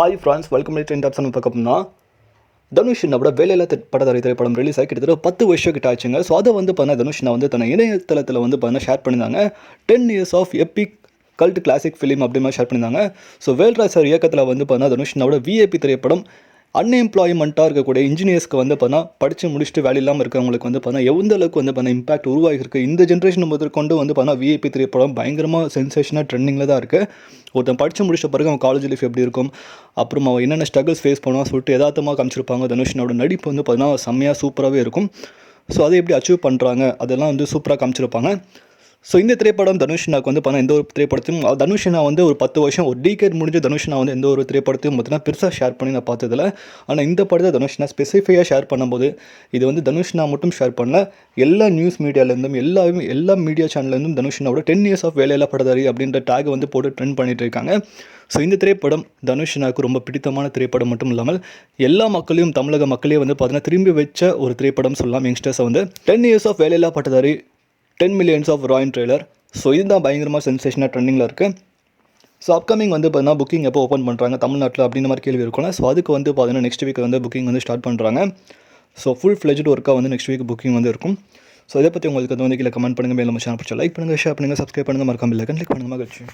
Hi friends welcome to ten tops பார்க்கப்போம்னா Dhanush என்னோட வேலையில தி- படத்தரை திரைப்படம் ரிலீஸ் ஆகி கிட்டத்தட்ட பத்து வருஷம் கிட்ட ஆச்சுங்க. ஸோ அதை வந்து பார்த்தீங்கன்னா தனுஷ் நான் வந்து தன்னை இணையதளத்தில் வந்து பார்த்தீங்கன்னா ஷேர் பண்ணியிருந்தாங்க. Ten years of epic cult classic film அப்படி மாதிரி ஷேர் பண்ணியிருந்தாங்க. ஸோ வேல்ராஜ் சார் இயக்கத்தில் வந்து பார்த்தீங்கன்னா தனுஷ் என்னோட விஏபி திரைப்படம் அன்எம்ப்ளாய்மெண்ட்டாக இருக்கக்கூடிய இன்ஜினியர்ஸ்க்கு வந்து பார்த்தா படித்து முடிச்சுட்டு வேலை இல்லாமல் இருக்கவங்களுக்கு வந்து பார்த்தா எந்த அளவுக்கு வந்து பார்த்தா இம்பாக்ட் உருவாகிருக்கு இந்த ஜென்ரேஷன் முதற்கொண்டு வந்து பார்த்தா விஐபி திரைப்படம் பயங்கரமாக சென்சேஷனாக ட்ரெண்டிங்கில் தான் இருக்குது ஒருத்தன் படித்து முடிச்ச பிறகு அவன் காலேஜ் லைஃப் எப்படி இருக்கும்? அப்புறம் அவன் என்னென்ன ஸ்ட்ரகிள்ஸ் ஃபேஸ் பண்ணுவான்? சொல்லிட்டு எதார்த்தமாக காமிச்சிருப்பாங்க. தனுஷனோட நடிப்பு வந்து பார்த்தீங்கன்னா செம்மையாக சூப்பராகவே இருக்கும். ஸோ அதை எப்படி அச்சீவ் பண்ணுறாங்க அதெல்லாம் வந்து சூப்பராக காமிச்சிருப்பாங்க. ஸோ இந்த திரைப்படம் தனுஷ்னாக்கு வந்து பார்த்தா எந்த ஒரு திரைப்படத்தையும் அஹ் தனுஷ்னா வந்து ஒரு பத்து வருஷம் ஒரு டீக்கேட் முடிஞ்சு தனுஷ்னா வந்து எந்த ஒரு திரைப்படத்தையும் பார்த்தீங்கன்னா பெருசாக ஷேர் பண்ணி நான் பார்த்ததில்ல. ஆனால் இந்த படத்தை தனுஷ்னா ஸ்பெசிஃபையாக ஷேர் பண்ணும்போது இது வந்து தனுஷ்னா மட்டும் ஷேர் பண்ணல எல்லா நியூஸ் மீடியாலேருந்தும் எல்லாமே எல்லா மீடியா சேனல்லேருந்தும் தனுஷ்னாவோட டென் இயர்ஸ் ஆஃப் வேலையில் படதாரி அப்படின்ற டேக் வந்து போட்டு ட்ரெண்ட் பண்ணிட்டு இருக்காங்க. ஸோ இந்த திரைப்படம் தனுஷ்னாக்கு ரொம்ப பிடித்தமான திரைப்படம் மட்டும் இல்லாமல் எல்லா மக்களையும் தமிழக மக்களையும் வந்து பார்த்தீங்கன்னா திரும்பி வச்ச ஒரு திரைப்படம் சொல்லலாம் யங்ஸ்டர்ஸை வந்து. Ten years of Velaiyilla Pattathari ten millions of ராயின் trailer so இதுதான் பயங்கரமாக சென்சேஷனாக ட்ரெண்டிங்கில் இருக்குது ஸோ அப்கமிங் வந்து பார்த்தீங்கன்னா புக்கிங் எப்போ ஓப்பன் பண்ணுறாங்க தமிழ்நாட்டில் அப்படின்ற மாதிரி கேள்வி இருக்கும்ல. ஸோ அதுக்கு வந்து பார்த்தீங்கன்னா நெக்ஸ்ட் வீக் வந்து புக்கிங் வந்து ஸ்டார்ட் பண்ணுறாங்க ஸோ ஃபுல் ஃப்ளெஜ்டு ஒர்க்காக வந்து நெக்ஸ்ட் வீக் புக்கிங் வந்து இருக்கும். ஸோ இதை பற்றி உங்களுக்கு வந்து கீழே கமெண்ட் பண்ணுங்கள் மேலே சேனல் பிடிச்சா லைக் பண்ணுங்கள் ஷேர் பண்ணுங்கள் சப்ஸ்கிரைப் பண்ணுங்கள் மறக்காமல் இல்லை கிளிக் பண்ணுங்கள் மகிழ்ச்சி.